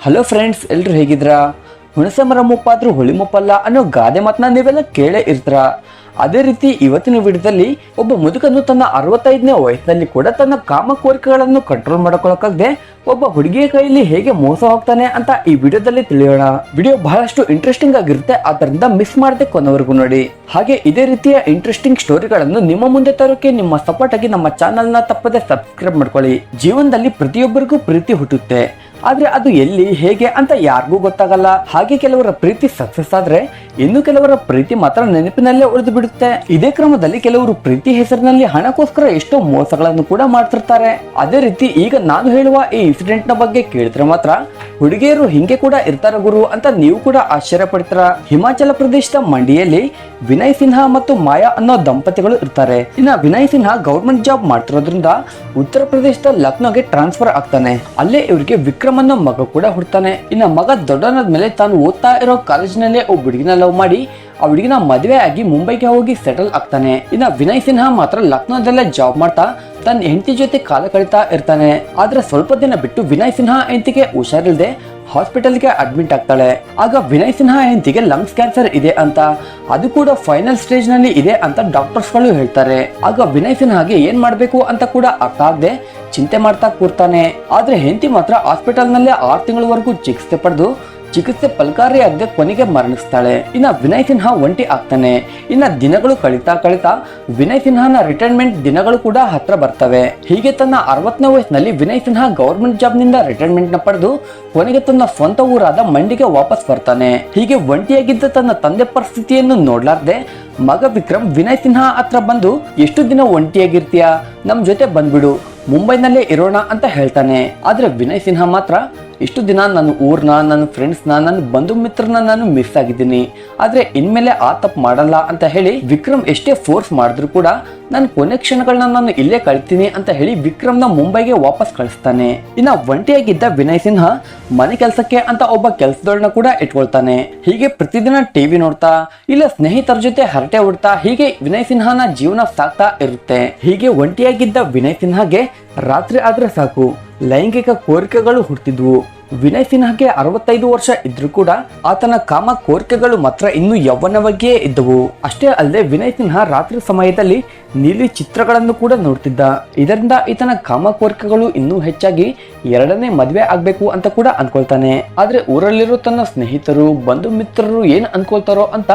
Hello friends ಎಲ್ಲರೂ ಹೇಗಿದ್ರಾ ಹುಣಸೆ ಮರ ಮುಪ್ಪಾದ್ರೂ ಹುಳಿ ಮುಪ್ಪಲ್ಲ ಅನ್ನೋ ಗಾದೆ ಮಾತನ್ನ ನೀವೆಲ್ಲ ಕೇಳೇ ಇರ್ತೀರಾ? ಅದೇ ರೀತಿ ಇವತ್ತಿನ ವಿಡಿಯೋದಲ್ಲಿ ಒಬ್ಬ ಮುದುಕನು ತನ್ನ ಅರವತ್ತೈದನೇ ವಯಸ್ಸಿನಲ್ಲಿ ಕೂಡ ತನ್ನ ಕಾಮ ಕೋರಿಕೆಗಳನ್ನು ಕಂಟ್ರೋಲ್ ಮಾಡಿಕೊಳ್ಳಕ್ಕಾಗದೆ ಒಬ್ಬ ಹುಡುಗಿಯ ಕೈಯಲ್ಲಿ ಹೇಗೆ ಮೋಸ ಹೋಗ್ತಾನೆ ಅಂತ ಈ ವಿಡಿಯೋದಲ್ಲಿ ತಿಳಿಯೋಣ. ವಿಡಿಯೋ ಬಹಳಷ್ಟು ಇಂಟ್ರೆಸ್ಟಿಂಗ್ ಆಗಿರುತ್ತೆ ಆದ್ದರಿಂದ ಮಿಸ್ ಮಾಡದೆ ಕೊನೆವರೆಗೂ ನೋಡಿ. ಹಾಗೆ ಇದೇ ರೀತಿಯ ಇಂಟ್ರೆಸ್ಟಿಂಗ್ ಸ್ಟೋರಿಗಳನ್ನು ನಿಮ್ಮ ಮುಂದೆ ತರೋಕೆ ನಿಮ್ಮ ಸಪೋರ್ಟ್ ಆಗಿ ನಮ್ಮ ಚಾನೆಲ್ನ ತಪ್ಪದೆ ಸಬ್ಸ್ಕ್ರೈಬ್ ಮಾಡ್ಕೊಳ್ಳಿ. ಜೀವನದಲ್ಲಿ ಪ್ರತಿಯೊಬ್ಬರಿಗೂ ಪ್ರೀತಿ ಹುಟ್ಟುತ್ತೆ. ಆದ್ರೆ ಅದು ಎಲ್ಲಿ, ಹೇಗೆ ಅಂತ ಯಾರಿಗೂ ಗೊತ್ತಾಗಲ್ಲ. ಹಾಗೆ ಕೆಲವರ ಪ್ರೀತಿ ಸಕ್ಸಸ್ ಆದ್ರೆ ಇನ್ನು ಕೆಲವರ ಪ್ರೀತಿ ಮಾತ್ರ ನೆನಪಿನಲ್ಲೇ ಉಳಿದು ಬಿಡುತ್ತೆ. ಇದೇ ಕ್ರಮದಲ್ಲಿ ಕೆಲವರು ಪ್ರೀತಿ ಹೆಸರಿನಲ್ಲಿ ಹಣಕ್ಕೋಸ್ಕರ ಎಷ್ಟೋ ಮೋಸಗಳನ್ನು ಕೂಡ ಮಾಡ್ತಿರ್ತಾರೆ. ಅದೇ ರೀತಿ ಈಗ ನಾನು ಹೇಳುವ ಈ ಇನ್ಸಿಡೆಂಟ್ನ ಬಗ್ಗೆ ಕೇಳಿದ್ರೆ ಮಾತ್ರ ಹುಡುಗಿಯರು ಹಿಂಗೆ ಕೂಡ ಇರ್ತಾರ ಗುರು ಅಂತ ನೀವು ಕೂಡ ಆಶ್ಚರ್ಯ ಪಡ್ತೀರ ಹಿಮಾಚಲ ಪ್ರದೇಶದ ಮಂಡಿಯಲ್ಲಿ ವಿನಯ್ ಸಿನ್ಹಾ ಮತ್ತು ಮಾಯಾ ಅನ್ನೋ ದಂಪತಿಗಳು ಇರ್ತಾರೆ. ಇನ್ನ ವಿನಯ್ ಸಿನ್ಹಾ ಗೌರ್ಮೆಂಟ್ ಜಾಬ್ ಮಾಡ್ತಿರೋದ್ರಿಂದ ಉತ್ತರ ಪ್ರದೇಶದ ಲಕ್ನೋಗೆ ಟ್ರಾನ್ಸ್ಫರ್ ಆಗ್ತಾನೆ. ಅಲ್ಲೇ ಇವರಿಗೆ ವಿಕ್ರಮ್ ಅನ್ನೋ ಮಗ ಕೂಡ ಹುಡ್ತಾನೆ. ಇನ್ನ ಮಗ ದೊಡ್ಡನಾದ್ಮೇಲೆ ತಾನು ಓದ್ತಾ ಇರೋ ಕಾಲೇಜಿನಲ್ಲೇ ಒಬ್ಬ ಹುಡುಗಿನ ಲವ್ ಮಾಡಿ ಆ ಹುಡುಗಿನ ಮದುವೆ ಆಗಿ ಮುಂಬೈಗೆ ಹೋಗಿ ಸೆಟಲ್ ಆಗ್ತಾನೆ. ಇನ್ನ ವಿನಯ್ ಸಿನ್ಹಾ ಮಾತ್ರ ಲಕ್ನೋದಲ್ಲೇ ಜಾಬ್ ಮಾಡ್ತಾ ತನ್ನ ಹೆಂಡತಿ ಜೊತೆ ಕಾಲ ಕಳೀತಾ ಇರ್ತಾನೆ. ಆದ್ರೆ ಸ್ವಲ್ಪ ದಿನ ಬಿಟ್ಟು ವಿನಯ್ ಸಿನ್ಹಾ ಹೆಂಡತಿಗೆ ಹುಷಾರಿಲ್ದೆ ಹಾಸ್ಪಿಟಲ್ಗೆ ಅಡ್ಮಿಟ್ ಆಗ್ತಾಳೆ. ಆಗ ವಿನಯ್ ಸಿನ್ಹಾ ಹೆಂಡತಿಗೆ ಲಂಗ್ಸ್ ಕ್ಯಾನ್ಸರ್ ಇದೆ ಅಂತ. ಅದು ಕೂಡ ಫೈನಲ್ ಸ್ಟೇಜ್ನಲ್ಲಿ ಇದೆ ಅಂತ ಡಾಕ್ಟರ್ಸ್ಗಳು ಹೇಳ್ತಾರೆ. ಆಗ ವಿನಯ್ ಸಿನ್ಹಾಗೆ ಏನ್ ಮಾಡ್ಬೇಕು ಅಂತ ಕೂಡ ಅರ್ಥ ಆಗದೆ ಚಿಂತೆ ಮಾಡ್ತಾ ಕೂರ್ತಾನೆ. ಆದ್ರೆ ಹೆಂಡತಿ ಮಾತ್ರ ಹಾಸ್ಪಿಟಲ್ ನಲ್ಲೇ ಆರು ತಿಂಗಳವರೆಗೂ ಚಿಕಿತ್ಸೆ ಪಡೆದು ಚಿಕಿತ್ಸೆ ಫಲಕಾರಿಯಾಗದೆ ಕೊನೆಗೆ ಮರಣಿಸ್ತಾಳೆ. ಇನ್ನ ವಿನಯ್ ಸಿನ್ಹಾ ಒಂಟಿ ಆಗ್ತಾನೆ. ಇನ್ನ ದಿನಗಳು ಕಳೀತಾ ಕಳೀತಾ ವಿನಯ್ ಸಿನ್ಹಾನ ರಿಟೈರ್ಮೆಂಟ್ ದಿನಗಳು ಕೂಡ ಹತ್ರ ಬರ್ತವೆ. ಹೀಗೆ ತನ್ನ ಅರವತ್ತನೇ ವಯಸ್ಸಿನಲ್ಲಿ ವಿನಯ್ ಸಿನ್ಹಾ ಗೌರ್ಮೆಂಟ್ ಜಾಬ್ನಿಂದ ರಿಟೈರ್ಮೆಂಟ್ನ ಪಡೆದು ಕೊನೆಗೆ ತನ್ನ ಸ್ವಂತ ಊರಾದ ಮಂಡಿಗೆ ವಾಪಸ್ ಬರ್ತಾನೆ. ಹೀಗೆ ಒಂಟಿಯಾಗಿದ್ದ ತನ್ನ ತಂದೆ ಪರಿಸ್ಥಿತಿಯನ್ನು ನೋಡ್ಲಾರ್ದೆ ಮಗ ವಿಕ್ರಮ್ ವಿನಯ್ ಸಿನ್ಹಾ ಹತ್ರ ಬಂದು, ಎಷ್ಟು ದಿನ ಒಂಟಿಯಾಗಿರ್ತೀಯಾ? ನಮ್ ಜೊತೆ ಬಂದ್ಬಿಡು. ಮುಂಬೈನಲ್ಲೇ ಇರೋಣ ಅಂತ ಹೇಳ್ತಾನೆ. ಆದ್ರೆ ವಿನಯ್ ಸಿನ್ಹಾ ಮಾತ್ರ ಇಷ್ಟು ದಿನ ನನ್ನ ಊರನ್ನ ನನ್ನ ಫ್ರೆಂಡ್ಸ್ನ ನನ್ನ ಬಂಧು ಮಿತ್ರನ ನಾನು ಮಿಸ್ ಆಗಿದ್ದೀನಿ. ಆದರೆ ಇನ್ಮೇಲೆ ಆ ತಪ್ಪು ಮಾಡಲ್ಲ ಅಂತ ಹೇಳಿ ವಿಕ್ರಮ್ ಎಷ್ಟೇ ಫೋರ್ಸ್ ಮಾಡಿದ್ರು ಕೂಡ ನನ್ನ ಕೊನೆ ಕ್ಷಣಗಳನ್ನ ನಾನು ಇಲ್ಲೇ ಕಳಿತೀನಿ ಅಂತ ಹೇಳಿ ವಿಕ್ರಮ್ನ ಮುಂಬೈಗೆ ವಾಪಸ್ ಕಳಿಸ್ತಾನೆ. ಇನ್ನ ಒಂಟಿಯಾಗಿದ್ದ ವಿನಯ್ ಸಿನ್ಹಾ ಮನೆ ಕೆಲಸಕ್ಕೆ ಅಂತ ಒಬ್ಬ ಕೆಲಸದೊಳನ ಕೂಡ ಇಟ್ಕೊಳ್ತಾನೆ. ಹೀಗೆ ಪ್ರತಿದಿನ ಟಿವಿ ನೋಡ್ತಾ, ಇಲ್ಲ ಸ್ನೇಹಿತರ ಜೊತೆ ಹರಟೆ ಹೊಡ್ತಾ ಹೀಗೆ ವಿನಯ್ ಸಿನ್ಹಾನ ಜೀವನ ಸಾಕ್ತಾ ಇರುತ್ತೆ. ಹೀಗೆ ಒಂಟಿಯಾಗಿದ್ದ ವಿನಯ್ ಸಿನ್ಹಾಗೆ ರಾತ್ರಿ ಆದ್ರೆ ಸಾಕು. ಲೈಂಗಿಕ ಕೋರಿಕೆಗಳು ಹುಟ್ಟಿದ್ವು. ವಿನಯ್ ಸಿನ್ಹಾಗೆ ಅರವತ್ತೈದು ವರ್ಷ ಇದ್ರೂ ಕೂಡ ಆತನ ಕಾಮ ಕೋರಿಕೆಗಳು ಮಾತ್ರ ಇನ್ನೂ ಯೌವನವಾಗಿಯೇ ಇದ್ದವು. ಅಷ್ಟೇ ಅಲ್ಲದೆ ವಿನಯ್ ಸಿನ್ಹಾ ರಾತ್ರಿ ಸಮಯದಲ್ಲಿ ನೀಲಿ ಚಿತ್ರಗಳನ್ನು ಕೂಡ ನೋಡ್ತಿದ್ದ. ಇದರಿಂದ ಈತನ ಕಾಮ ಕೋರಿಕೆಗಳು ಇನ್ನೂ ಹೆಚ್ಚಾಗಿ ಎರಡನೇ ಮದುವೆ ಆಗ್ಬೇಕು ಅಂತ ಕೂಡ ಅನ್ಕೊಳ್ತಾನೆ. ಆದ್ರೆ ಊರಲ್ಲಿರೋ ತನ್ನ ಸ್ನೇಹಿತರು, ಬಂಧು ಮಿತ್ರರು ಏನ್ ಅನ್ಕೊಳ್ತಾರೋ ಅಂತ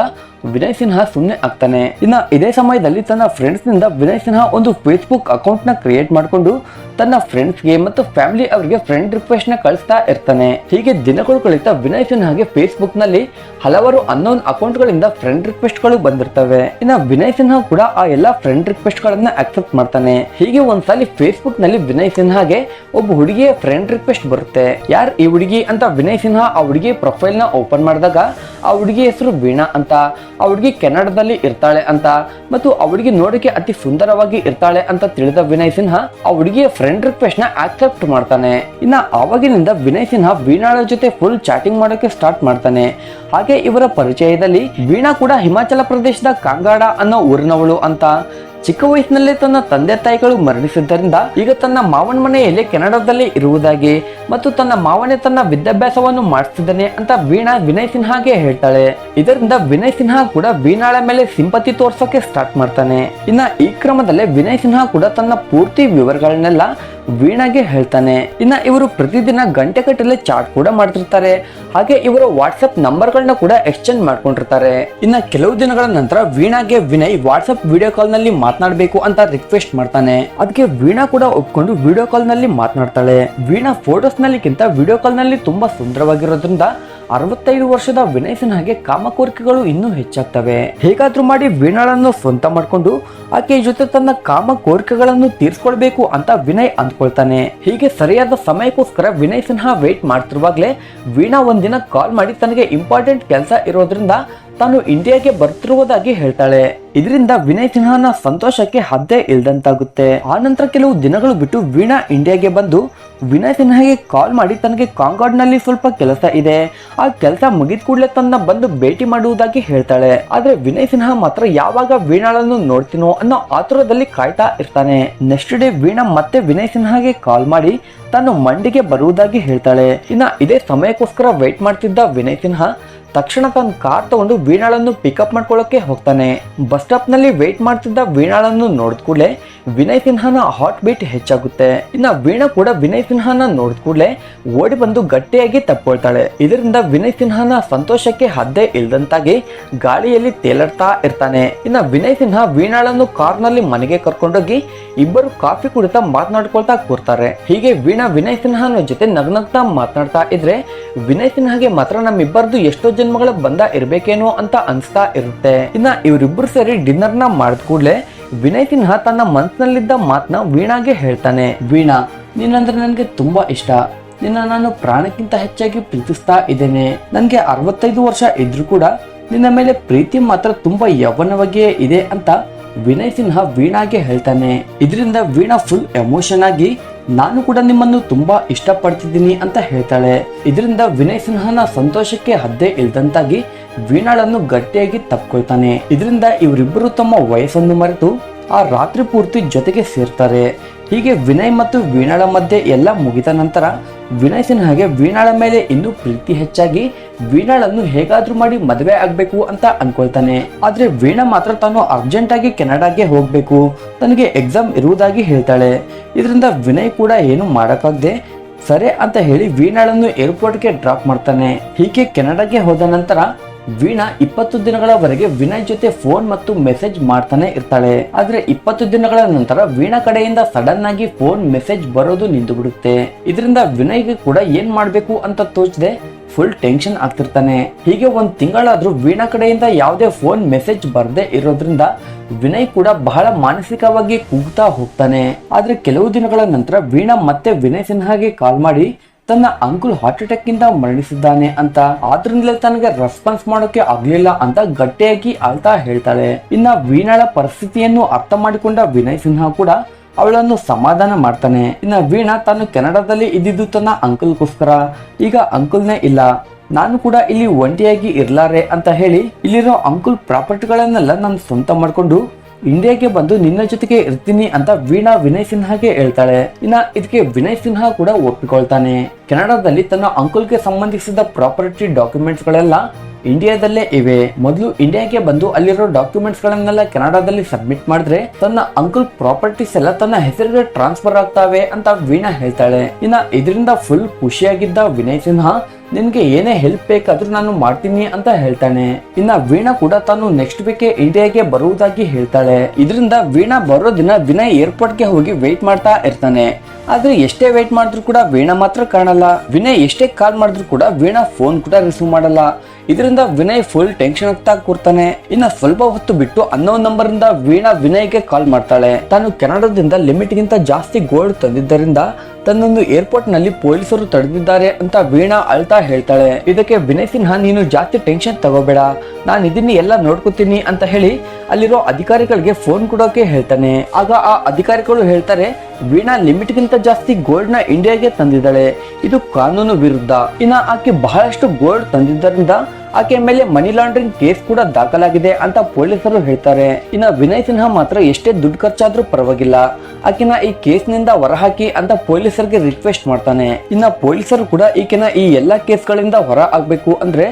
ವಿನಯ್ ಸಿನ್ಹಾ ಸುಮ್ಮನೆ ಆಗ್ತಾನೆ. ಇನ್ನ ಇದೇ ಸಮಯದಲ್ಲಿ ತನ್ನ ಫ್ರೆಂಡ್ಸ್ನಿಂದ ವಿನಯ್ ಸಿನ್ಹಾ ಒಂದು ಫೇಸ್ಬುಕ್ ಅಕೌಂಟ್ನ ಕ್ರಿಯೇಟ್ ಮಾಡಿಕೊಂಡು ತನ್ನ ಫ್ರೆಂಡ್ಸ್ಗೆ ಮತ್ತು ಫ್ಯಾಮಿಲಿ ಅವರಿಗೆ ಫ್ರೆಂಡ್ ರಿಕ್ವೆಸ್ಟ್ನ ಕಳಿಸ್ತಾ ಇರ್ತಾನೆ ಹೀಗೆ ದಿನಗಳು ಕಳೀತಾ ವಿನಯ್ ಸಿನ್ಹಾಗೆ ಫೇಸ್ಬುಕ್ನಲ್ಲಿ ಹಲವಾರು ಅನ್ನೋನ್ ಅಕೌಂಟ್ ಗಳಿಂದ ಫ್ರೆಂಡ್ ರಿಕ್ವೆಸ್ಟ್ಗಳು ಬಂದಿರ್ತವೆ. ಇನ್ನ ವಿನಯ್ ಸಿನ್ಹಾ ಕೂಡ ಆ ಎಲ್ಲಾ ಫ್ರೆಂಡ್ ರಿಕ್ವೆಸ್ಟ್ ಗಳನ್ನ ಅಕ್ಸೆಪ್ಟ್ ಮಾಡ್ತಾನೆ. ಹೀಗೆ ಒಂದ್ಸಲಿ ಫೇಸ್ಬುಕ್ನಲ್ಲಿ ವಿನಯ್ ಸಿನ್ಹಾಗೆ ಒಬ್ಬ ಹುಡುಗಿಯ ಫ್ರೆಂಡ್ ರಿಕ್ವೆಸ್ಟ್ ಬರುತ್ತೆ. ಯಾರ್ ಈ ಹುಡುಗಿ ಅಂತ ವಿನಯ್ ಸಿನ್ಹಾ ಆ ಹುಡುಗಿ ಪ್ರೊಫೈಲ್ನ ಓಪನ್ ಮಾಡಿದಾಗ ಆ ಹುಡುಗಿ ಹೆಸರು ವೀಣಾ ಅಂತ, ಆ ಹುಡುಗಿ ಕೆನಡಾದಲ್ಲಿ ಇರ್ತಾಳೆ ಅಂತ ಮತ್ತು ಆ ಹುಡುಗಿ ನೋಡಕ್ಕೆ ಅತಿ ಸುಂದರವಾಗಿ ಇರ್ತಾಳೆ ಅಂತ ತಿಳಿದ ವಿನಯ್ ಸಿನ್ಹಾ ಆ ಹುಡುಗಿಯ ಫ್ರೆಂಡ್ ರಿಕ್ವೆಸ್ಟ್ನ ಆಕ್ಸೆಪ್ಟ್ ಮಾಡ್ತಾನೆ. ಇನ್ನ ಆವಾಗಿನಿಂದ ವಿನಯ್ ಸಿನ್ಹಾ ವೀಣಾಳ ಜೊತೆ ಫುಲ್ ಚಾಟಿಂಗ್ ಮಾಡೋಕೆ ಸ್ಟಾರ್ಟ್ ಮಾಡ್ತಾನೆ. ಹಾಗೆ ಇವರ ಪರಿಚಯದಲ್ಲಿ ವೀಣಾ ಕೂಡ ಹಿಮಾಚಲ ಪ್ರದೇಶದ ಕಾಂಗಾಡ ಅನ್ನೋ ಊರಿನವಳು ಅಂತ. ಚಿಕ್ಕ ವಯಸ್ಸಿನಲ್ಲೇ ತನ್ನ ತಂದೆ ತಾಯಿಗಳು ಮರಣಿಸಿದ್ದರಿಂದ ಈಗ ತನ್ನ ಮಾವನ ಮನೆಯಲ್ಲಿ ಕೆನಡಾದಲ್ಲಿ ಇರುವುದಾಗಿ ಮತ್ತು ತನ್ನ ಮಾವನೇ ತನ್ನ ವಿದ್ಯಾಭ್ಯಾಸವನ್ನು ಮಾಡಿಸ್ತಿದ್ದಾನೆ ಅಂತ ವೀಣಾ ವಿನಯ್ ಸಿನ್ಹಾಗೆ ಹೇಳ್ತಾಳೆ. ಇದರಿಂದ ವಿನಯ್ ಸಿನ್ಹಾ ಕೂಡ ವೀಣಾಳ ಮೇಲೆ ಸಿಂಪತಿ ತೋರ್ಸೋಕೆ ಸ್ಟಾರ್ಟ್ ಮಾಡ್ತಾನೆ. ಇನ್ನ ಈ ಕ್ರಮದಲ್ಲೇ ವಿನಯ್ ಸಿನ್ಹಾ ಕೂಡ ತನ್ನ ಪೂರ್ತಿ ವಿವರಗಳನ್ನೆಲ್ಲ ವೀಣಾಗೆ ಹೇಳ್ತಾನೆ, ಇನ್ನ ಇವರು ಪ್ರತಿದಿನ ಗಂಟೆ ಗಟ್ಟಲೆ ಚಾಟ್ ಕೂಡ ಮಾಡ್ತಿರ್ತಾರೆ. ಹಾಗೆ ಇವರ ವಾಟ್ಸ್ಆಪ್ ನಂಬರ್ಗಳನ್ನ ಕೂಡ ಎಕ್ಸ್ಚೇಂಜ್ ಮಾಡ್ಕೊಂಡಿರ್ತಾರೆ. ಇನ್ನ ಕೆಲವು ದಿನಗಳ ನಂತರ ವೀಣಾಗೆ ವಿನಯ್ ವಾಟ್ಸ್ಆಪ್ ವಿಡಿಯೋ ಕಾಲ್ನಲ್ಲಿ ಮಾತನಾಡಬೇಕು ಅಂತ ರಿಕ್ವೆಸ್ಟ್ ಮಾಡ್ತಾನೆ. ಅದಕ್ಕೆ ವೀಣಾ ಕೂಡ ಒಪ್ಕೊಂಡು ವಿಡಿಯೋ ಕಾಲ್ನಲ್ಲಿ ಮಾತನಾಡ್ತಾಳೆ. ವೀಣಾ ಫೋಟೋಸ್ ನಲ್ಲಿಗಿಂತ ವಿಡಿಯೋ ಕಾಲ್ನಲ್ಲಿ ತುಂಬಾ ಸುಂದರವಾಗಿರೋದ್ರಿಂದ ಅರವತ್ತೈದು ವರ್ಷದ ಸಿನ್ಹಾಗೆ ಕಾಮಕೋರಿಕೆಗಳು ಇನ್ನೂ ಹೆಚ್ಚಾಗ್ತವೆ. ಹೇಗಾದ್ರೂ ಮಾಡಿ ವೀಣಾಳನ್ನು ಸ್ವಂತ ಮಾಡಿಕೊಂಡು ಆಕೆಯ ಜೊತೆ ತನ್ನ ಕಾಮ ಕೋರಿಕೆಗಳನ್ನು ತೀರ್ಸ್ಕೊಳ್ಬೇಕು ಅಂತ ವಿನಯ್ ಅಂದ್ಕೊಳ್ತಾನೆ. ಹೀಗೆ ಸರಿಯಾದ ಸಮಯಕ್ಕೋಸ್ಕರ ವಿನಯ್ ಸಿನ್ಹಾ ವೇಟ್ ಮಾಡ್ತಿರುವಾಗಲೇ ವೀಣಾ ಒಂದಿನ ಕಾಲ್ ಮಾಡಿ ತನಗೆ ಇಂಪಾರ್ಟೆಂಟ್ ಕೆಲಸ ಇರೋದ್ರಿಂದ ತಾನು ಇಂಡಿಯಾಗೆ ಬರ್ತಿರುವುದಾಗಿ ಹೇಳ್ತಾಳೆ. ಇದರಿಂದ ವಿನಯ್ ಸಿನ್ಹಾನ ಸಂತೋಷಕ್ಕೆ ಹದ್ದೆ ಇಲ್ದಂತಾಗುತ್ತೆ. ಆ ನಂತರ ಕೆಲವು ದಿನಗಳು ಬಿಟ್ಟು ವೀಣಾ ಇಂಡಿಯಾಗೆ ಬಂದು ವಿನಯ್ ಸಿನ್ಹಾಗೆ ಕಾಲ್ ಮಾಡಿ ತನಗೆ ಕಾಂಗಾಡ್ನಲ್ಲಿ ಸ್ವಲ್ಪ ಕೆಲಸ ಇದೆ. ಆ ಕೆಲಸ ಮುಗಿದ ಕೂಡಲೇ ತನ್ನ ಬಂದು ಭೇಟಿ ಮಾಡುವುದಾಗಿ ಹೇಳ್ತಾಳೆ. ಆದ್ರೆ ವಿನಯ್ ಸಿನ್ಹಾ ಮಾತ್ರ ಯಾವಾಗ ವೀಣಾಳನ್ನು ನೋಡ್ತೀನೋ ಅನ್ನೋ ಆತುರದಲ್ಲಿ ಕಾಯ್ತಾ ಇರ್ತಾನೆ. ನೆಕ್ಸ್ಟ್ ಡೇ ವೀಣಾ ಮತ್ತೆ ವಿನಯ್ ಸಿನ್ಹಾಗೆ ಕಾಲ್ ಮಾಡಿ ತಾನು ಮಂಡಿಗೆ ಬರುವುದಾಗಿ ಹೇಳ್ತಾಳೆ. ಇನ್ನ ಇದೇ ಸಮಯಕ್ಕೋಸ್ಕರ ವೇಟ್ ಮಾಡ್ತಿದ್ದ ವಿನಯ್ ಸಿನ್ಹಾ ತಕ್ಷಣ ತನ್ನ ಕಾರ್ ತಗೊಂಡು ವೀಣಾಳನ್ನು ಪಿಕಪ್ ಮಾಡ್ಕೊಳ್ಳೋಕೆ ಹೋಗ್ತಾನೆ. ಬಸ್ ಸ್ಟಾಪ್ನಲ್ಲಿ ವೇಟ್ ಮಾಡ್ತಿದ್ದ ವೀಣಾಳನ್ನು ನೋಡಿದ ಕೂಡಲೇ ವಿನಯ್ ಸಿನ್ಹಾನ ಹಾಟ್ ಬೀಟ್ ಹೆಚ್ಚಾಗುತ್ತೆ. ಇನ್ನ ವೀಣಾ ಕೂಡ ವಿನಯ್ ಸಿನ್ಹಾನ ನೋಡಿದ ಕೂಡಲೇ ಓಡಿ ಬಂದು ಗಟ್ಟಿಯಾಗಿ ತಪ್ಕೊಳ್ತಾಳೆ. ಇದರಿಂದ ವಿನಯ್ ಸಿನ್ಹಾನ ಸಂತೋಷಕ್ಕೆ ಹದ್ದೆ ಇಲ್ದಂತಾಗಿ ಗಾಳಿಯಲ್ಲಿ ತೇಲಾಡ್ತಾ ಇರ್ತಾನೆ. ಇನ್ನ ವಿನಯ್ ಸಿನ್ಹಾ ವೀಣಾಳನ್ನು ಕಾರ್ನಲ್ಲಿ ಮನೆಗೆ ಕರ್ಕೊಂಡೋಗಿ ಇಬ್ಬರು ಕಾಫಿ ಕುಡಿತಾ ಮಾತನಾಡ್ಕೊಳ್ತಾ ಕೂರ್ತಾರೆ. ಹೀಗೆ ವೀಣಾ ವಿನಯ್ ಸಿನ್ಹಾನ ಜೊತೆ ನಗ್ನಗ್ತಾ ಮಾತನಾಡ್ತಾ ಇದ್ರೆ ವಿನಯ್ ಸಿನ್ಹಾಗೆ ಮಾತ್ರ ನಮ್ಮಿಬ್ಬರದು ಎಷ್ಟೋ ಜನ್ಮಗಳ ಬಂಧ ಇರಬೇಕೇನೋ ಅಂತ ಅನ್ಸ್ತಾ ಇರುತ್ತೆ. ಇನ್ನ ಇವರಿಬ್ಬರು ಸೇರಿ ಡಿನ್ನರ್ನ ಮಾಡಿದ ಕೂಡಲೇ ವಿನಯ್ ಸಿನ್ಹಾ ತನ್ನ ಮನಸ್ಸಿನಲ್ಲಿದ್ದ ಮಾತನ್ನ ವೀಣಾಗೆ ಹೇಳ್ತಾನೆ. ವೀಣಾ ನೀನಂದ್ರೆ ನನಗೆ ತುಂಬಾ ಇಷ್ಟ. ನಿನ್ನ ನಾನು ಪ್ರಾಣಕ್ಕಿಂತ ಹೆಚ್ಚಾಗಿ ಪ್ರೀತಿಸ್ತಾ ಇದ್ದೇನೆ. ನನಗೆ ಅರವತ್ತೈದು ವರ್ಷ ಇದ್ರೂ ಕೂಡ ನಿನ್ನ ಮೇಲೆ ಪ್ರೀತಿ ಮಾತ್ರ ತುಂಬಾ ಯೌವನವಾಗಿಯೇ ಇದೆ ಅಂತ ವಿನಯ್ ಸಿನ್ಹಾ ವೀಣಾಗೆ ಹೇಳ್ತಾನೆ, ಇದರಿಂದ ವೀಣಾ ಫುಲ್ ಎಮೋಷನ್ ಆಗಿ ನಾನು ಕೂಡ ನಿಮ್ಮನ್ನು ತುಂಬಾ ಇಷ್ಟಪಡ್ತಿದ್ದೀನಿ ಅಂತ ಹೇಳ್ತಾಳೆ. ಇದರಿಂದ ವಿನಯ್ ಸಿನ್ಹನ ಸಂತೋಷಕ್ಕೆ ಹದ್ದೇ ಇಲ್ದಂತಾಗಿ ವೀಣಾಳನ್ನು ಗಟ್ಟಿಯಾಗಿ ತಪ್ಕೊಳ್ತಾನೆ. ಇದರಿಂದ ಇವರಿಬ್ಬರು ತಮ್ಮ ವಯಸ್ಸನ್ನು ಮರೆತು ಆ ರಾತ್ರಿ ಪೂರ್ತಿ ಜೊತೆಗೆ ಸೇರ್ತಾರೆ. ಹೀಗೆ ವಿನಯ್ ಮತ್ತು ವೀಣಾಳ ಮಧ್ಯೆ ಎಲ್ಲ ಮುಗಿದ ನಂತರ ವಿನಯ್ ಸಿನ್ಹಾಗೆ ವೀಣಾಳ ಮೇಲೆ ಇನ್ನೂ ಪ್ರೀತಿ ಹೆಚ್ಚಾಗಿ ವೀಣಾಳನ್ನು ಹೇಗಾದ್ರೂ ಮಾಡಿ ಮದುವೆ ಆಗಬೇಕು ಅಂತ ಅನ್ಕೊಳ್ತಾನೆ. ಆದ್ರೆ ವೀಣಾ ಮಾತ್ರ ತಾನು ಅರ್ಜೆಂಟ್ ಆಗಿ ಕೆನಡಾಗೆ ಹೋಗ್ಬೇಕು. ತನಗೆ ಎಕ್ಸಾಮ್ ಇರುವುದಾಗಿ ಹೇಳ್ತಾಳೆ. ಇದರಿಂದ ವಿನಯ್ ಕೂಡ ಏನು ಮಾಡಕ್ಕಾಗದೆ ಸರಿ ಅಂತ ಹೇಳಿ ವೀಣಾಳನ್ನು ಏರ್ಪೋರ್ಟ್ಗೆ ಡ್ರಾಪ್ ಮಾಡ್ತಾನೆ. ಹೀಗೆ ಕೆನಡಾಗೆ ಹೋದ ನಂತರ ವೀಣಾ ಇಪ್ಪತ್ತು ದಿನಗಳವರೆಗೆ ವಿನಯ್ ಜೊತೆ ಫೋನ್ ಮತ್ತು ಮೆಸೇಜ್ ಮಾಡ್ತಾನೆ ಇರ್ತಾಳೆ. ಆದ್ರೆ ಇಪ್ಪತ್ತು ದಿನಗಳ ನಂತರ ವೀಣಾ ಕಡೆಯಿಂದ ಸಡನ್ ಆಗಿ ಫೋನ್ ಮೆಸೇಜ್ ಬರೋದು ನಿಂತು ಬಿಡುತ್ತೆ. ಇದರಿಂದ ವಿನಯ್ಗೆ ಕೂಡ ಏನ್ ಮಾಡ್ಬೇಕು ಅಂತ ತೋಚದೆ ಫುಲ್ ಟೆನ್ಷನ್ ಆಗ್ತಿರ್ತಾನೆ. ಹೀಗೆ ಒಂದ್ ತಿಂಗಳಾದ್ರೂ ವೀಣಾ ಕಡೆಯಿಂದ ಯಾವುದೇ ಫೋನ್ ಮೆಸೇಜ್ ಬರದೆ ಇರೋದ್ರಿಂದ ವಿನಯ್ ಕೂಡ ಬಹಳ ಮಾನಸಿಕವಾಗಿ ಕುಗ್ತಾ ಹೋಗ್ತಾನೆ. ಆದ್ರೆ ಕೆಲವು ದಿನಗಳ ನಂತರ ವೀಣಾ ಮತ್ತೆ ವಿನಯ್ ಸಿನ್ಹಾಗೆ ಕಾಲ್ ಮಾಡಿ ತನ್ನ ಅಂಕುಲ್ ಹಾರ್ಟ್ ಅಟ್ಯಾಕ್ ಇಂದ ಮರಣಿಸಿದ್ದಾನೆ ಅಂತ. ಆದ್ರಿಂದಲೇ ತನಗೆ ರೆಸ್ಪಾನ್ಸ್ ಮಾಡೋಕೆ ಆಗ್ಲಿಲ್ಲ ಅಂತ ಗಟ್ಟಿಯಾಗಿ ಅಳ್ತಾ ಹೇಳ್ತಾಳೆ. ಇನ್ನ ವೀಣಾಳ ಪರಿಸ್ಥಿತಿಯನ್ನು ಅರ್ಥ ಮಾಡಿಕೊಂಡ ವಿನಯ್ ಸಿನ್ಹಾ ಕೂಡ ಅವಳನ್ನು ಸಮಾಧಾನ ಮಾಡ್ತಾನೆ. ಇನ್ನ ವೀಣಾ ತಾನು ಕೆನಡಾದಲ್ಲಿ ಇದ್ದಿದ್ದು ತನ್ನ ಅಂಕಲ್ಗೋಸ್ಕರ ಈಗ ಅಂಕಲ್ನೇ ಇಲ್ಲ. ನಾನು ಕೂಡ ಇಲ್ಲಿ ಒಂಟಿಯಾಗಿ ಇರ್ಲಾರೆ ಅಂತ ಹೇಳಿ ಇಲ್ಲಿರೋ ಅಂಕುಲ್ ಪ್ರಾಪರ್ಟಿಗಳನ್ನೆಲ್ಲ ನಾನು ಸ್ವಂತ ಮಾಡ್ಕೊಂಡು ಇಂಡಿಯಾಗೆ ಬಂದು ನಿನ್ನ ಜೊತೆಗೆ ಇರ್ತೀನಿ ಅಂತ ವೀಣಾ ವಿನಯ್ ಸಿನ್ಹಾಗೆ ಹೇಳ್ತಾಳೆ. ಇನ್ನ ಇದಕ್ಕೆ ವಿನಯ್ ಸಿನ್ಹಾ ಕೂಡ ಒಪ್ಪಿಕೊಳ್ತಾನೆ. ಕೆನಡಾದಲ್ಲಿ ತನ್ನ ಅಂಕುಲ್ಗೆ ಸಂಬಂಧಿಸಿದ ಪ್ರಾಪರ್ಟಿ ಡಾಕ್ಯುಮೆಂಟ್ಸ್ ಗಳೆಲ್ಲ ಇಂಡಿಯಾದಲ್ಲೇ ಇವೆ. ಮೊದಲು ಇಂಡಿಯಾಗೆ ಬಂದು ಅಲ್ಲಿರೋ ಡಾಕ್ಯುಮೆಂಟ್ಸ್ ಗಳನ್ನೆಲ್ಲ ಕೆನಡಾದಲ್ಲಿ ಸಬ್ಮಿಟ್ ಮಾಡಿದ್ರೆ ತನ್ನ ಅಂಕುಲ್ ಪ್ರಾಪರ್ಟೀಸ್ ಎಲ್ಲ ತನ್ನ ಹೆಸರಿಗೆ ಟ್ರಾನ್ಸ್ಫರ್ ಆಗ್ತಾವೆ ಅಂತ ವೀಣಾ ಹೇಳ್ತಾಳೆ. ಇನ್ನ ಇದರಿಂದ ಫುಲ್ ಖುಷಿಯಾಗಿದ್ದ ವಿನಯ್ ಸಿನ್ಹಾ ನಿನ್ಗೆ ಏನೇ ಹೆಲ್ಪ್ ಬೇಕಾದ್ರೂ ನಾನು ಮಾಡ್ತೀನಿ ಅಂತ ಹೇಳ್ತಾನೆ. ಇನ್ನ ವೀಣಾ ಕೂಡ ತಾನು ನೆಕ್ಸ್ಟ್ ವೀಕೆ ಇಂಡಿಯಾಗೆ ಬರುವುದಾಗಿ ಹೇಳ್ತಾಳೆ. ಇದರಿಂದ ವೀಣಾ ಬರೋ ದಿನ ವಿನಯ್ ಏರ್ಪೋರ್ಟ್ಗೆ ಹೋಗಿ ವೇಟ್ ಮಾಡ್ತಾ ಇರ್ತಾನೆ. ಆದ್ರೆ ಎಷ್ಟೇ ವೇಟ್ ಮಾಡಿದ್ರು ಕೂಡ ವೀಣಾ ಮಾತ್ರ ಕಾಣಲ್ಲ. ವಿನಯ್ ಎಷ್ಟೇ ಕಾಲ್ ಮಾಡಿದ್ರು ಕೂಡ ವೀಣಾ ಫೋನ್ ಕೂಡ ರಿಸೀವ್ ಮಾಡಲ್ಲ. ಇದರಿಂದ ವಿನಯ್ ಫುಲ್ ಟೆನ್ಷನ್ ಆಗ್ತಾ ಕೂರ್ತಾನೆ. ಇನ್ನ ಸ್ವಲ್ಪ ಹೊತ್ತು ಬಿಟ್ಟು ಅನ್ನೋ ನಂಬರ್ ಇಂದ ವೀಣಾ ವಿನಯ್ಗೆ ಕಾಲ್ ಮಾಡ್ತಾಳೆ. ತಾನು ಕೆನಡಾದಿಂದ ಲಿಮಿಟ್ ಗಿಂತ ಜಾಸ್ತಿ ಗೋಲ್ಡ್ ತಂದಿದ್ದರಿಂದ ತನ್ನೊಂದು ಏರ್ಪೋರ್ಟ್ನಲ್ಲಿ ಪೊಲೀಸರು ತಡೆದಿದ್ದಾರೆ ಅಂತ ವೀಣಾ ಅಳ್ತಾ ಹೇಳ್ತಾಳೆ. ಇದಕ್ಕೆ ವಿನಯ್ ಸಿನ್ಹಾ, ನೀನು ಜಾಸ್ತಿ ಟೆನ್ಷನ್ ತಗೋಬೇಡ. ನಾನು ಇದನ್ನ ಎಲ್ಲ ನೋಡ್ಕೋತೀನಿ ಅಂತ ಹೇಳಿ ಅಲ್ಲಿರೋ ಅಧಿಕಾರಿಗಳಿಗೆ ಫೋನ್ ಕೊಡೋಕೆ ಹೇಳ್ತಾನೆ. ಆಗ ಆ ಅಧಿಕಾರಿಗಳು ಹೇಳ್ತಾರೆ, ವೀಣಾ ಲಿಮಿಟ್ ಗಿಂತ ಜಾಸ್ತಿ ಗೋಲ್ಡ್ನ ಇಂಡಿಯಾಗೆ ತಂದಿದ್ದಾಳೆ. ಇದು ಕಾನೂನು ವಿರುದ್ಧ. ಇನ್ನ ಆಕೆ ಬಹಳಷ್ಟು ಗೋಲ್ಡ್ ತಂದಿದ್ದರಿಂದ ಆಕೆ ಮೇಲೆ ಮನಿ ಲಾಂಡ್ರಿಂಗ್ ಕೇಸ್ ಕೂಡ ದಾಖಲಾಗಿದೆ ಅಂತ ಪೊಲೀಸರು ಹೇಳ್ತಾರೆ. ಇನ್ನ ವಿನಯ್ ಸಿನ್ಹಾ ಮಾತ್ರ ಎಷ್ಟೇ ದುಡ್ಡು ಖರ್ಚಾದ್ರೂ ಪರವಾಗಿಲ್ಲ. ಆಕೆನ ಈ ಕೇಸ್ನಿಂದ ಹೊರಹಾಕಿ ಅಂತ ಪೊಲೀಸರಿಗೆ ರಿಕ್ವೆಸ್ಟ್ ಮಾಡ್ತಾನೆ. ಇನ್ನ ಪೊಲೀಸರು ಕೂಡ ಈಕೆನ ಈ ಎಲ್ಲಾ ಕೇಸ್ಗಳಿಂದ ಹೊರ ಆಗ್ಬೇಕು ಅಂದ್ರೆ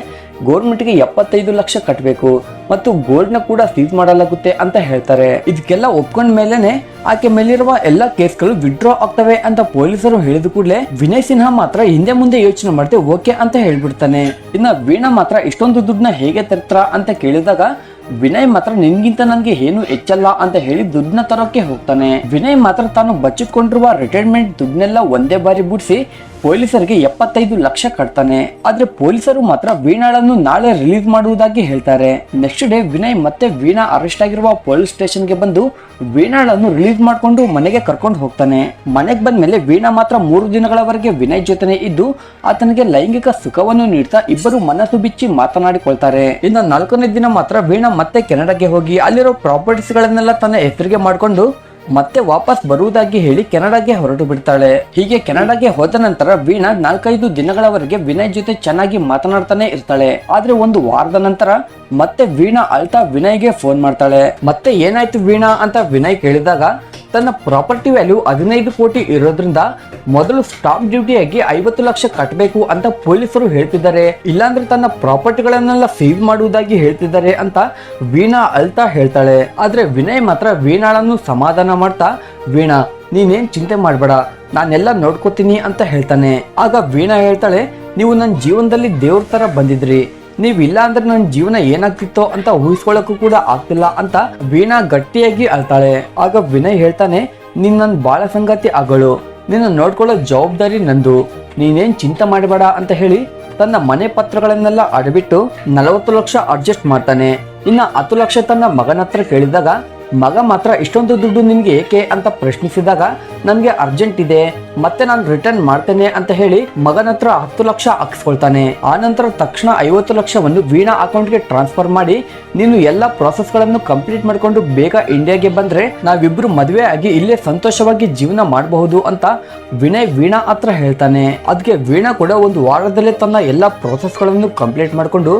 ಗೌರ್ಮೆಂಟ್ಗೆ ಎಪ್ಪತ್ತೈದು ಲಕ್ಷ ಕಟ್ಟಬೇಕು ಮತ್ತು ಗೋಲ್ಡ್ನ ಕೂಡ ಸೀಸ್ ಮಾಡಲಾಗುತ್ತೆ ಅಂತ ಹೇಳ್ತಾರೆ. ಇದಕ್ಕೆಲ್ಲ ಒಪ್ಕೊಂಡ ಮೇಲೆನೆ ಆಕೆ ಮೇಲಿರುವ ಎಲ್ಲ ಕೇಸ್ಗಳು ವಿಡ್ರಾ ಆಗ್ತವೆ ಅಂತ ಪೊಲೀಸರು ಹೇಳಿದ ಕೂಡಲೇ ವಿನಯ್ ಸಿನ್ಹಾ ಮಾತ್ರ ಹಿಂದೆ ಮುಂದೆ ಯೋಚನೆ ಮಾಡದೆ ಓಕೆ ಅಂತ ಹೇಳ್ಬಿಡ್ತಾನೆ. ಇನ್ನ ವೀಣಾ ಮಾತ್ರ ಇಷ್ಟೊಂದು ದುಡ್ಡನ್ನ ಹೇಗೆ ತರ್ತಾರ ಅಂತ ಕೇಳಿದಾಗ ವಿನಯ್ ಮಾತ್ರ ನಿನ್ಗಿಂತ ನನ್ಗೆ ಏನು ಹೆಚ್ಚಲ್ಲ ಅಂತ ಹೇಳಿ ದುಡ್ಡನ್ನ ತರೋಕೆ ಹೋಗ್ತಾನೆ. ವಿನಯ್ ಮಾತ್ರ ತಾನು ಬಚ್ಚಿಟ್ಕೊಂಡಿರುವ ರಿಟೈರ್ಮೆಂಟ್ ದುಡ್ಡನ್ನೆಲ್ಲ ಒಂದೇ ಬಾರಿ ಬಿಡಿಸಿ ಪೊಲೀಸರಿಗೆ ಎಪ್ಪತ್ತೈದು ಲಕ್ಷ ಕಟ್ತಾನೆ. ಆದ್ರೆ ಪೊಲೀಸರು ಮಾತ್ರ ವೀಣಾಳನ್ನು ನಾಳೆ ರಿಲೀಸ್ ಮಾಡುವುದಾಗಿ ಹೇಳ್ತಾರೆ. ನೆಕ್ಸ್ಟ್ ಡೇ ವಿನಯ್ ಮತ್ತೆ ವೀಣಾ ಅರೆಸ್ಟ್ ಆಗಿರುವ ಪೊಲೀಸ್ ಸ್ಟೇಷನ್ಗೆ ಬಂದು ವೀಣಾಳನ್ನು ರಿಲೀಸ್ ಮಾಡಿಕೊಂಡು ಮನೆಗೆ ಕರ್ಕೊಂಡು ಹೋಗ್ತಾನೆ. ಮನೆಗೆ ಬಂದ ಮೇಲೆ ವೀಣಾ ಮಾತ್ರ ಮೂರು ದಿನಗಳವರೆಗೆ ವಿನಯ್ ಜೊತೆನೆ ಇದ್ದು ಆತನಿಗೆ ಲೈಂಗಿಕ ಸುಖವನ್ನು ನೀಡ್ತಾ ಇಬ್ಬರು ಮನಸ್ಸು ಬಿಚ್ಚಿ ಮಾತನಾಡಿಕೊಳ್ತಾರೆ. ಇನ್ನು ನಾಲ್ಕನೇ ದಿನ ಮಾತ್ರ ವೀಣಾ ಮತ್ತೆ ಕೆನಡಾಗೆ ಹೋಗಿ ಅಲ್ಲಿರೋ ಪ್ರಾಪರ್ಟೀಸ್ ಗಳನ್ನೆಲ್ಲ ತನ್ನ ಹೆಸರಿಗೆ ಮಾಡಿಕೊಂಡು ಮತ್ತೆ ವಾಪಸ್ ಬರುವುದಾಗಿ ಹೇಳಿ ಕೆನಡಾಗೆ ಹೊರಟು ಬಿಡ್ತಾಳೆ. ಹೀಗೆ ಕೆನಡಾಗೆ ಹೋದ ನಂತರ ವೀಣಾ ನಾಲ್ಕೈದು ದಿನಗಳವರೆಗೆ ವಿನಯ್ ಜೊತೆ ಚೆನ್ನಾಗಿ ಮಾತನಾಡ್ತಾನೆ ಇರ್ತಾಳೆ. ಆದ್ರೆ ಒಂದು ವಾರದ ನಂತರ ಮತ್ತೆ ವೀಣಾ ಅಳ್ತಾ ವಿನಯ್ಗೆ ಫೋನ್ ಮಾಡ್ತಾಳೆ. ಮತ್ತೆ ಏನಾಯ್ತು ವೀಣಾ ಅಂತ ವಿನಯ್ ಕೇಳಿದಾಗ ತನ್ನ ಪ್ರಾಪರ್ಟಿ ವ್ಯಾಲ್ಯೂ ಹದಿನೈದು ಕೋಟಿ ಇರೋದ್ರಿಂದ ಮೊದಲು ಸ್ಟಾಪ್ ಡ್ಯೂಟಿಯಾಗಿ ಐವತ್ತು ಲಕ್ಷ ಕಟ್ಟಬೇಕು ಅಂತ ಪೊಲೀಸರು ಹೇಳ್ತಿದ್ದಾರೆ. ಇಲ್ಲಾಂದ್ರೆ ತನ್ನ ಪ್ರಾಪರ್ಟಿಗಳನ್ನೆಲ್ಲ ಸೇವ್ ಮಾಡುವುದಾಗಿ ಹೇಳ್ತಿದ್ದಾರೆ ಅಂತ ವೀಣಾ ಅಳ್ತಾ ಹೇಳ್ತಾಳೆ. ಆದ್ರೆ ವಿನಯ್ ಮಾತ್ರ ವೀಣಾಳನ್ನು ಸಮಾಧಾನ ಮಾಡ್ತಾ, ವೀಣಾ, ನೀನೇನ್ ಚಿಂತೆ ಮಾಡಬೇಡ, ನಾನೆಲ್ಲ ನೋಡ್ಕೋತೀನಿ ಅಂತ ಹೇಳ್ತಾನೆ. ಆಗ ವೀಣಾ ಹೇಳ್ತಾಳೆ, ನೀವು ನನ್ನ ಜೀವನದಲ್ಲಿ ದೇವ್ರ ತರ ಬಂದಿದ್ರಿ. ನೀವ್ ಇಲ್ಲ ಅಂದ್ರೆ ನನ್ನ ಜೀವನ ಏನಾಗ್ತಿತ್ತೋ ಅಂತ ಊಹಿಸ್ಕೊಳ್ಳಕ್ಕೂ ಕೂಡ ಆಗ್ತಿಲ್ಲ ಅಂತ ವೀಣಾ ಗಟ್ಟಿಯಾಗಿ ಅಳ್ತಾಳೆ. ಆಗ ವಿನಯ್ ಹೇಳ್ತಾನೆ ನೀನ್ ನನ್ ಬಾಳ ಸಂಗತಿ ಆಗಳು. ನಿನ್ನ ನೋಡ್ಕೊಳ್ಳೋ ಜವಾಬ್ದಾರಿ ನಂದು. ನೀನೇನ್ ಚಿಂತೆ ಮಾಡಬೇಡ ಅಂತ ಹೇಳಿ ತನ್ನ ಮನೆ ಪತ್ರಗಳನ್ನೆಲ್ಲ ಅಡಬಿಟ್ಟು ನಲವತ್ತು ಲಕ್ಷ ಅಡ್ಜಸ್ಟ್ ಮಾಡ್ತಾನೆ. ಇನ್ನ ಹತ್ತು ಲಕ್ಷ ತನ್ನ ಮಗನ ಹತ್ರ ಕೇಳಿದಾಗ ಮಗ ಮಾತ್ರ ಇಷ್ಟೊಂದು ದುಡ್ಡು ನಿನ್ಗೆ ಏಕೆ ಅಂತ ಪ್ರಶ್ನಿಸಿದಾಗ, ನನಗೆ ಅರ್ಜೆಂಟ್ ಇದೆ, ಮತ್ತೆ ನಾನು ರಿಟರ್ನ್ ಮಾಡ್ತೇನೆ ಅಂತ ಹೇಳಿ ಮಗನ ಹತ್ರ ಹತ್ತು ಲಕ್ಷ ಹಾಕಿಸ್ಕೊಳ್ತಾನೆ. ಆ ನಂತರ ತಕ್ಷಣ ಐವತ್ತು ಲಕ್ಷವನ್ನು ವೀಣಾ ಅಕೌಂಟ್ಗೆ ಟ್ರಾನ್ಸ್ಫರ್ ಮಾಡಿ, ನೀನು ಎಲ್ಲ ಪ್ರಾಸೆಸ್ಗಳನ್ನು ಕಂಪ್ಲೀಟ್ ಮಾಡಿಕೊಂಡು ಬೇಗ ಇಂಡಿಯಾಗೆ ಬಂದ್ರೆ ನಾವಿಬ್ರು ಮದುವೆ ಆಗಿ ಇಲ್ಲೇ ಸಂತೋಷವಾಗಿ ಜೀವನ ಮಾಡಬಹುದು ಅಂತ ವಿನಯ್ ವೀಣಾ ಹತ್ರ ಹೇಳ್ತಾನೆ. ಅದಕ್ಕೆ ವೀಣಾ ಕೂಡ ಒಂದು ವಾರದಲ್ಲೇ ತನ್ನ ಎಲ್ಲ ಪ್ರೋಸೆಸ್ಗಳನ್ನು ಕಂಪ್ಲೀಟ್ ಮಾಡ್ಕೊಂಡು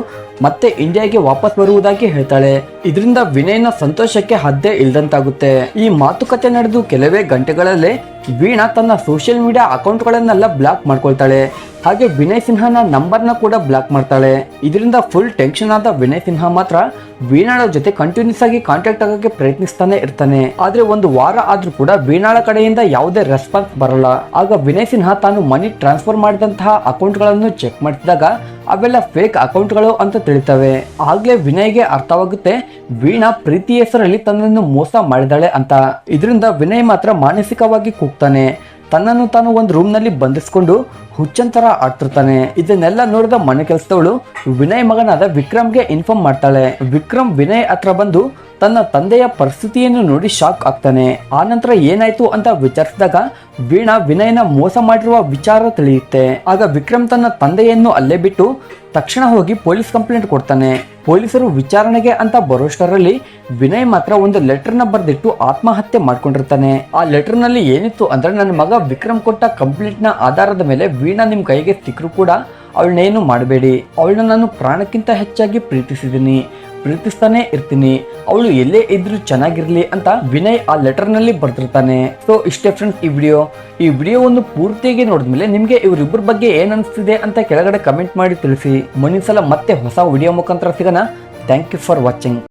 ಮತ್ತೆ ಇಂಡಿಯಾಗೆ ವಾಪಸ್ ಬರುವುದಾಗಿ ಹೇಳ್ತಾಳೆ. ಇದರಿಂದ ವಿನಯ್ನ ಸಂತೋಷಕ್ಕೆ ಹದ್ದೇ ಇಲ್ದಂತಾಗುತ್ತೆ. ಈ ಮಾತುಕತೆ ನಡೆದು ಕೆಲವೇ ಗಂಟೆಗಳಲ್ಲೇ ವೀಣಾ ತನ್ನ ಸೋಷಿಯಲ್ ಮೀಡಿಯಾ ಅಕೌಂಟ್ಗಳನ್ನೆಲ್ಲ ಬ್ಲಾಕ್ ಮಾಡ್ಕೊಳ್ತಾಳೆ. ಹಾಗೆ ವಿನಯ್ ಸಿನ್ಹಾನ ನಂಬರ್ನ ಕೂಡ ಬ್ಲಾಕ್ ಮಾಡ್ತಾಳೆ. ಇದರಿಂದ ಫುಲ್ ಟೆನ್ಷನ್ ಆದ ವಿನಯ್ ಸಿನ್ಹಾ ಮಾತ್ರ ವೀಣಾಳ ಜೊತೆ ಕಂಟಿನ್ಯೂಸ್ ಆಗಿ ಕಾಂಟ್ಯಾಕ್ಟ್ ಆಗೋಕೆ ಪ್ರಯತ್ನಿಸ್ತಾನೆ ಇರ್ತಾನೆ. ಆದ್ರೆ ಒಂದು ವಾರ ಆದ್ರೂ ಕೂಡ ವೀಣಾಳ ಕಡೆಯಿಂದ ಯಾವುದೇ ರೆಸ್ಪಾನ್ಸ್ ಬರಲ್ಲ. ಆಗ ವಿನಯ್ ಸಿನ್ಹಾ ತಾನು ಮನಿ ಟ್ರಾನ್ಸ್ಫರ್ ಮಾಡಿದಂತಹ ಅಕೌಂಟ್ಗಳನ್ನು ಚೆಕ್ ಮಾಡಿಸಿದಾಗ ಅವೆಲ್ಲ ಫೇಕ್ ಅಕೌಂಟ್ಗಳು ಅಂತ ತಿಳಿತವೆ. ಆಗ್ಲೇ ವಿನಯ್ಗೆ ಅರ್ಥವಾಗುತ್ತೆ ವೀಣಾ ಪ್ರೀತಿ ಹೆಸರಲ್ಲಿ ತನ್ನನ್ನು ಮೋಸ ಮಾಡಿದಾಳೆ ಅಂತ. ಇದರಿಂದ ವಿನಯ್ ಮಾತ್ರ ಮಾನಸಿಕವಾಗಿ ಕೂಗ್ತಾನೆ ತನ್ನನ್ನು ತಾನು ಒಂದು ರೂಮ್ನಲ್ಲಿ ಬಂಧಿಸ್ಕೊಂಡು ಹುಚ್ಚಂತರ ಆಡ್ತಿರ್ತಾನೆ ಇದನ್ನೆಲ್ಲ ನೋಡಿದ ಮನೆ ಕೆಲಸದವಳು ವಿನಯ್ ಮಗನಾದ ವಿಕ್ರಮ್ಗೆ ಇನ್ಫಾರ್ಮ್ ಮಾಡ್ತಾಳೆ. ವಿಕ್ರಮ್ ವಿನಯ್ ಹತ್ರ ಬಂದು ತನ್ನ ತಂದೆಯ ಪರಿಸ್ಥಿತಿಯನ್ನು ನೋಡಿ ಶಾಕ್ ಆಗ್ತಾನೆ. ಆ ನಂತರ ಏನಾಯ್ತು ಅಂತ ವಿಚಾರಿಸಿದಾಗ ವೀಣಾ ವಿನಯ್ನ ಮೋಸ ಮಾಡಿರುವ ವಿಚಾರ ತಿಳಿಯುತ್ತೆ. ಆಗ ವಿಕ್ರಮ್ ತನ್ನ ತಂದೆಯನ್ನು ಅಲ್ಲೇ ಬಿಟ್ಟು ತಕ್ಷಣ ಹೋಗಿ ಪೊಲೀಸ್ ಕಂಪ್ಲೇಂಟ್ ಕೊಡ್ತಾನೆ. ಪೊಲೀಸರು ವಿಚಾರಣೆಗೆ ಅಂತ ಬರೋಷ್ಟರಲ್ಲಿ ವಿನಯ್ ಮಾತ್ರ ಒಂದು ಲೆಟರ್ನ ಬರೆದಿಟ್ಟು ಆತ್ಮಹತ್ಯೆ ಮಾಡ್ಕೊಂಡಿರ್ತಾನೆ. ಆ ಲೆಟರ್ನಲ್ಲಿ ಏನಿತ್ತು ಅಂದ್ರೆ ನನ್ನ ಮಗ ವಿಕ್ರಮ್ ಕೊಟ್ಟ ಕಂಪ್ಲೇಂಟ್ನ ಆಧಾರದ ಮೇಲೆ ವೀಣಾ ನಿಮ್ ಕೈಗೆ ಸಿಕ್ಕರೂ ಕೂಡ ಅವಳನ್ನೇನು ಮಾಡಬೇಡಿ. ಅವಳನ್ನ ನಾನು ಪ್ರಾಣಕ್ಕಿಂತ ಹೆಚ್ಚಾಗಿ ಪ್ರೀತಿಸಿದ್ದೀನಿ ಪ್ರೀತಿಸ್ತಾನೆ ಇರ್ತೀನಿ. ಅವಳು ಎಲ್ಲೇ ಇದ್ರೂ ಚೆನ್ನಾಗಿರ್ಲಿ ಅಂತ ವಿನಯ್ ಆ ಲೆಟರ್ನಲ್ಲಿ ಬರ್ತಿರ್ತಾನೆ ಸೊ ಇಷ್ಟೇ ಫ್ರೆಂಡ್ಸ್ ಈ ವಿಡಿಯೋ ಈ ವಿಡಿಯೋವನ್ನು ಪೂರ್ತಿಯಾಗಿ ನೋಡಿದ್ಮೇಲೆ ನಿಮಗೆ ಇವರಿಬ್ಬರ ಬಗ್ಗೆ ಏನ್ ಅನಿಸ್ತಿದೆ ಅಂತ ಕೆಳಗಡೆ ಕಮೆಂಟ್ ಮಾಡಿ ತಿಳಿಸಿ. ಮುಂದಿನ ಸಲ ಮತ್ತೆ ಹೊಸ ವಿಡಿಯೋ ಮುಖಾಂತರ ಸಿಗೋಣ. Thank you for watching